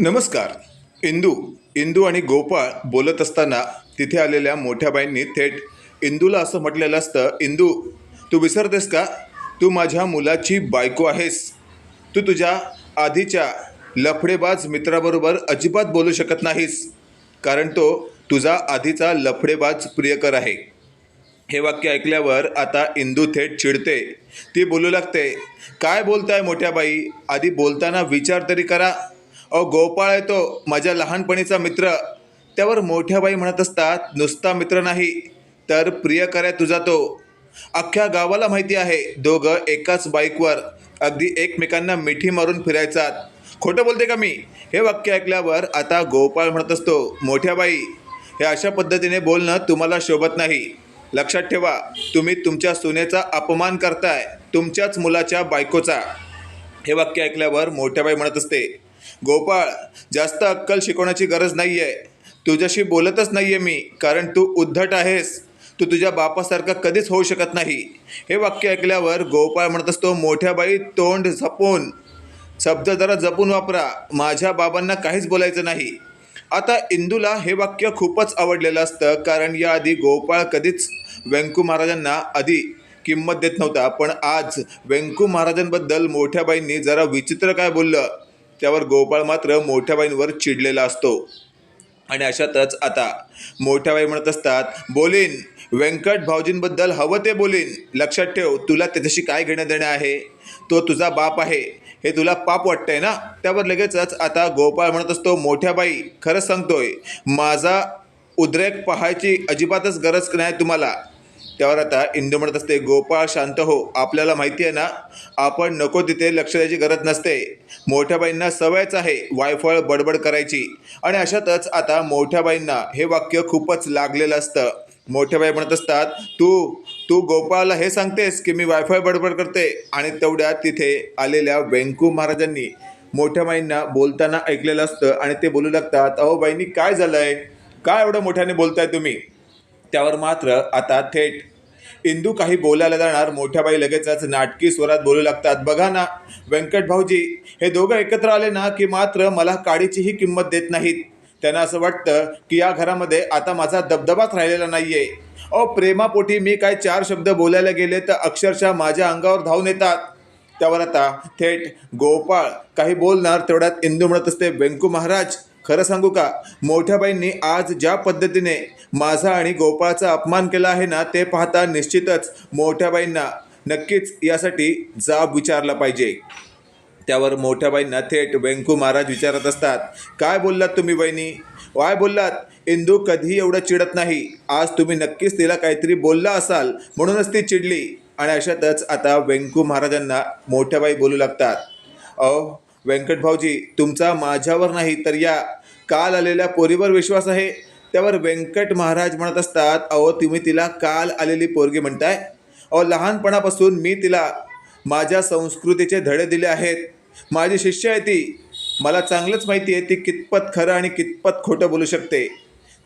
नमस्कार. इंदू इंदू आणि गोपाळ बोलत असताना तिथे आलेल्या मोठ्या बाईंनी थेट इंदूला असं म्हटलेलं असतं इंदू तू विसरतेस का? तू माझ्या मुलाची बायको आहेस. तू तुझ्या आधीच्या लफडेबाज मित्राबरोबर अजिबात बोलू शकत नाहीस कारण तो तुझा आधीचा लफडेबाज प्रियकर आहे. हे वाक्य ऐकल्यावर आता इंदू थेट चिडते. ती बोलू लागते काय बोलताय मोठ्या बाई? आधी बोलताना विचार तरी करा. अहो गोपाळ आहे तो माझ्या लहानपणीचा मित्र. त्यावर मोठ्या बाई म्हणत असतात नुसता मित्र नाही तर प्रिय करा तुझा तो. अख्ख्या गावाला माहिती आहे दोघं एकाच बाईकवर अगदी एकमेकांना मिठी मारून फिरायचात. खोटं बोलते का मी? हे वाक्य ऐकल्यावर आता गोपाळ म्हणत असतो मोठ्या बाई हे अशा पद्धतीने बोलणं तुम्हाला शोभत नाही. लक्षात ठेवा तुम्ही तुमच्या सुनेचा अपमान करताय तुमच्याच मुलाच्या बायकोचा. हे वाक्य ऐकल्यावर मोठ्या बाई म्हणत असते गोपाळ जास्त अक्कल शिकवण्याची गरज नाही आहे तुझ्याशी बोलतच नाही आहे मी कारण तू उद्धट आहेस. तू तुझ्या बापासारखा कधीच होऊ शकत नाही. हे वाक्य ऐकल्यावर गोपाळ म्हणत असतो मोठ्याबाई तोंड झपून शब्द जरा जपून वापरा. माझ्या बाबांना काहीच बोलायचं नाही. आता इंदूला हे वाक्य खूपच आवडलेलं असतं कारण याआधी गोपाळ कधीच व्यंकू महाराजांना आधी किंमत देत नव्हता. पण आज व्यंकू महाराजांबद्दल मोठ्या बाईंनी जरा विचित्र काय बोललं? त्यावर गोपाळ मात्र मोठ्या बाईंवर चिडलेला असतो. आणि अशातच आता मोठ्या बाई म्हणत असतात बोलीन व्यंकट भाऊजींबद्दल हवं ते बोलीन. लक्षात ठेव तुला त्याच्याशी काय घेणं देणं आहे? तो तुझा बाप आहे. हे तुला पाप वाटतंय ना? त्यावर लगेचच आता गोपाळ म्हणत असतो मोठ्या बाई खरंच सांगतोय माझा उद्रेक पाहायची अजिबातच गरज नाही तुम्हाला. त्यावर आता इंदू म्हणत असते गोपाळ शांत हो आपल्याला माहिती आहे ना आपण नको तिथे लक्ष द्यायची गरज नसते. मोठ्या बाईंना सवयच आहे वायफळ बडबड करायची. आणि अशातच आता मोठ्या बाईंना हे वाक्य खूपच लागलेलं असतं. मोठ्या बाई म्हणत असतात तू तू गोपाळला हे सांगतेस की मी वायफाय बडबड करते. आणि तेवढ्यात तिथे आलेल्या व्यंकू महाराजांनी मोठ्या बाईंना बोलताना ऐकलेलं असतं आणि ते बोलू लागतात अहो बाईंनी काय झालंय? काय एवढं मोठ्याने बोलताय तुम्ही? त्यावर मात्र आता थेट. इंदू काही बोलायला जाणार मोठ्या बाई लगेचच नाटकी स्वरात बोलू लागतात. बघा ना व्यंकट भाऊजी हे दोघं एकत्र आले ना की मात्र मला काडीचीही किंमत देत नाहीत. त्यांना असं वाटतं की या घरामध्ये आता माझा दबदबाच राहिलेला नाही आहे अहो प्रेमापोटी मी काय चार शब्द बोलायला गेले तर अक्षरशः माझ्या अंगावर धावून येतात. त्यावर आता थेट गोपाळ काही बोलणार तेवढ्यात इंदू म्हणत असते व्यंकू महाराज खरं सांगू का? मोठ्या बाईंनी आज ज्या पद्धतीने माझा आणि गोपाळचा अपमान केला आहे ना ते पाहता निश्चितच मोठ्या बाईंना नक्कीच यासाठी जाब विचारला पाहिजे. त्यावर मोठ्या बाईंना थेट व्यंकू महाराज विचारत असतात काय बोललात तुम्ही बहिणी काय बोललात इंदू कधीही एवढं चिडत नाही. आज तुम्ही नक्कीच तिला काहीतरी बोलला असाल म्हणूनच ती चिडली. आणि अशातच आता व्यंकू महाराजांना मोठ्या बाई बोलू लागतात. अहो व्यंकट भाऊजी तुमचा माझ्यावर नाही तर या काल आलेल्या पोरीवर विश्वास आहे. त्यावर व्यंकट महाराज म्हणत असतात अहो तुम्ही तिला काल आलेली पोरगी म्हणताय? अहो लहानपणापासून मी तिला माझ्या संस्कृतीचे धडे दिले आहेत. माझी शिष्य आहे ती. मला चांगलंच माहिती आहे ती कितपत खरं आणि कितपत खोटं बोलू शकते.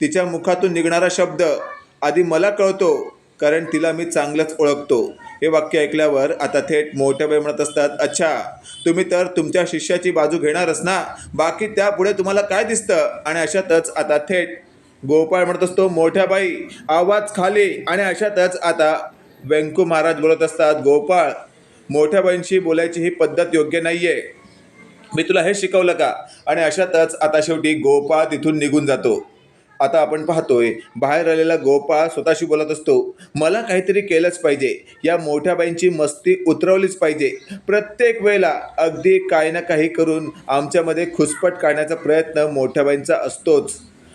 तिच्या मुखातून निघणारा शब्द आधी मला कळतो कारण तिला मी चांगलंच ओळखतो. हे वाक्य ऐकल्यावर आता थेट मोठ्या भाई म्हणत असतात अच्छा तुम्ही तर तुमच्या शिष्याची बाजू घेणारच ना? बाकी त्यापुढे तुम्हाला काय दिसतं? आणि अशातच आता थेट गोपाळ म्हणत असतो मोठ्या बाई आवाज खाली. आणि अशातच आता व्यंकू महाराज बोलत असतात गोपाळ मोठ्या बाईंशी बोलायची ही पद्धत योग्य नाही आहे मी तुला हे शिकवलं का? आणि अशातच आता शेवटी गोपाळ तिथून निघून जातो. आता आपण पाहतोय बाहेर आलेला गोपाळ स्वतःशी बोलत असतो मला काहीतरी केलंच पाहिजे. या मोठ्या बाईंची मस्ती उतरवलीच पाहिजे. प्रत्येक वेळेला अगदी काही ना काही करून आमच्यामध्ये खुसपट काढण्याचा प्रयत्न मोठ्या बाईंचा असतोच.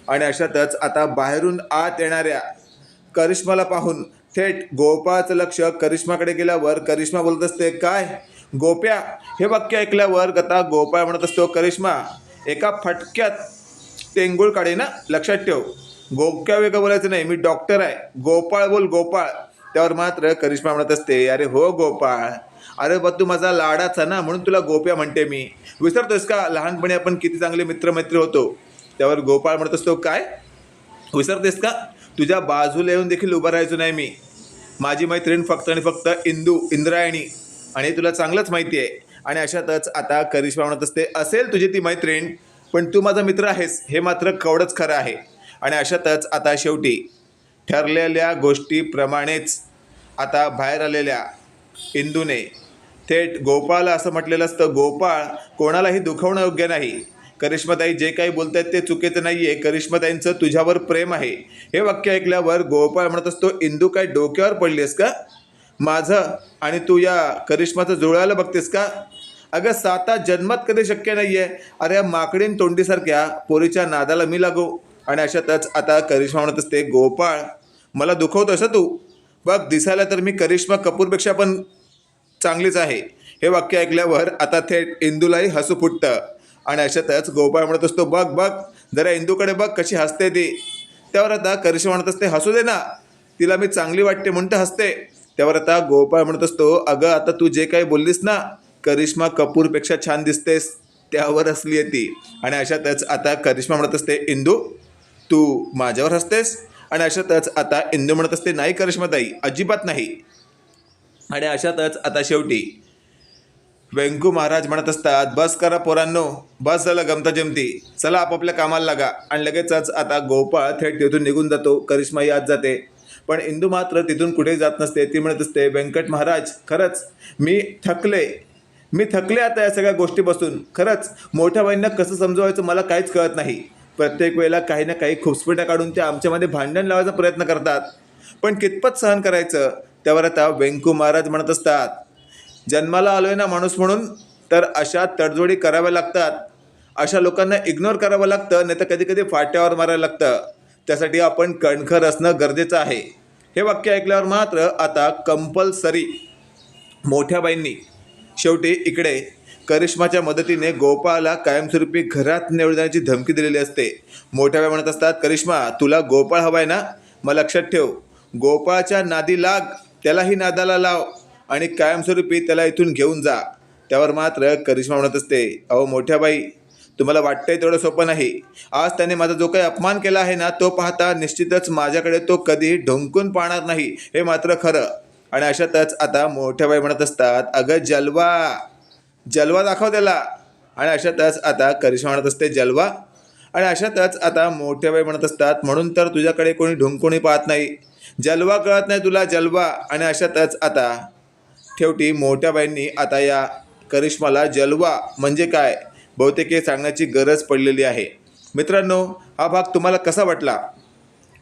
आणि अशातच आता बाहेरून आत येणाऱ्या करिश्माला पाहून थेट गोपाळचं लक्ष करिश्माकडे गेल्यावर करिश्मा बोलत असते काय? गोप्या? हे वाक्य ऐकल्यावर गता गोपाळ म्हणत असतो करिश्मा एका फटक्यात टेंगुळ काढे ना लक्षात ठेव. गोक्या वेगळं बोलायचं नाही मी डॉक्टर आहे. गोपाळ बोल गोपाळ. त्यावर मात्र करिश्मा म्हणत असते अरे हो गोपाळ. अरे बा तू माझा लाडाचा ना म्हणून तुला गोप्या म्हणते मी. विसरतोस का? लहानपणी आपण किती चांगले मित्रमैत्री होतो. त्यावर गोपाळ म्हणत असतो काय? विसरतेस का? तुझ्या बाजूला येऊन देखील उभं राहायचो नाही मी. माझी मैत्रीण फक्त आणि फक्त इंदू इंद्रायणी. आणि हे तुला चांगलंच माहिती आहे. आणि अशातच आता करिश्मा म्हणत असते असेल तुझी ती मैत्रीण. पण तू माझा मित्र आहेस हे मात्र कवडंच खरं आहे. आणि अशातच आता शेवटी ठरलेल्या गोष्टीप्रमाणेच आता बाहेर आलेल्या इंदूने थेट गोपाळला असं म्हटलेलं असतं गोपाळ कोणालाही दुखवणं योग्य नाही. करिश्माताई जे काही बोलत आहेत ते चुकीचं नाही आहे करिश्माताईंचं तुझ्यावर प्रेम आहे. हे वाक्य ऐकल्यावर गोपाळ म्हणत असतो इंदू काय डोक्यावर पडलीस का? माझं आणि तू या करिश्माचं जुळायला बघतेस का? अगं साता जन्मात कधी शक्य नाही आहे अरे या माकडीन तोंडीसारख्या पोरीच्या नादाला मी लागू. आणि अशातच आता करिश्मा म्हणत असते गोपाळ मला दुखवतो असं तू. बघ दिसायला तर मी करिश्मा कपूरपेक्षा पण चांगलीच आहे. हे वाक्य ऐकल्यावर आता थेट इंदूलाही हसू फुटतं. आणि अशातच गोपाळ म्हणत असतो बघ बघ जरा इंदूकडे बघ कशी हसते ती. त्यावर आता करिश्मा म्हणत असते हसू दे ना. तिला मी चांगली वाटते म्हणतं हसते. त्यावर आता गोपाळ म्हणत असतो अगं आता तू जे काही बोललीस ना करिश्मा कपूरपेक्षा छान दिसतेस त्यावर हसली आहे ती. आणि अशातच आता करिश्मा म्हणत असते इंदू तू माझ्यावर हसतेस? आणि अशातच आता इंदू म्हणत असते नाही करिश्माताई अजिबात नाही. आणि अशातच आता शेवटी व्यंकू महाराज म्हणत असतात बस करा पोरांनो बस झालं गमता जमती. चला आपापल्या कामाला लागा. आणि लगेचच आता गोपाळ थेट तिथून निघून जातो करिश्मा यात जाते. पण इंदू मात्र तिथून कुठेही जात नसते ती म्हणत असते व्यंकट महाराज खरंच मी थकले मी थकले आता या सगळ्या गोष्टी बसून खरंच मोठ्या बहिणींना कसं समजवायचं मला काहीच कळत नाही. प्रत्येक वेळेला काही ना काही खुपसपिट्या काढून ते आमच्यामध्ये भांडण लावायचा प्रयत्न करतात. पण कितपत सहन करायचं? त्यावर आता व्यंकू महाराज म्हणत असतात जन्माला आलोय ना माणूस म्हणून तर अशा तडजोडी कराव्या लागतात. अशा लोकांना इग्नोर करावं लागतं नाही तर कधी कधी फाट्यावर मारायला लागतं. त्यासाठी आपण कणखर असणं गरजेचं आहे. हे वाक्य ऐकल्यावर मात्र आता कंपल्सरी मोठ्या बाईंनी शेवटी इकडे करिश्माच्या मदतीने गोपाळला कायमस्वरूपी घरात निवडण्याची धमकी दिलेली असते. मोठ्या वेळ म्हणत असतात करिश्मा तुला गोपाळ हवाय ना? मग लक्षात ठेव गोपाळच्या नादी लाग त्यालाही नादाला लाव आणि कायमस्वरूपी त्याला इथून घेऊन जा. त्यावर मात्र करिश्मा म्हणत असते अहो मोठ्या बाई तुम्हाला वाटतंय तेवढं सोपं नाही. आज त्याने माझा जो काही अपमान केला आहे ना तो पाहता निश्चितच माझ्याकडे तो कधी ढुंकून पाहणार नाही. हे मात्र खरं. आणि अशातच आता मोठ्या बाई म्हणत असतात अगं जलवा जलवा दाखव त्याला. आणि अशातच आता करिश्मा म्हणत असते जलवा. आणि अशातच आता मोठ्या बाई म्हणत असतात म्हणून तर तुझ्याकडे कोणी ढुंकोणी पाहत नाही. जलवा कळत नाही तुला जलवा. आणि अशातच आता ठेवटी मोठ्या बाईंनी आता या करिश्माला जलवा म्हणजे काय बहुतेक हे सांगण्याची गरज पडलेली आहे. मित्रांनो हा भाग तुम्हाला कसा वाटला?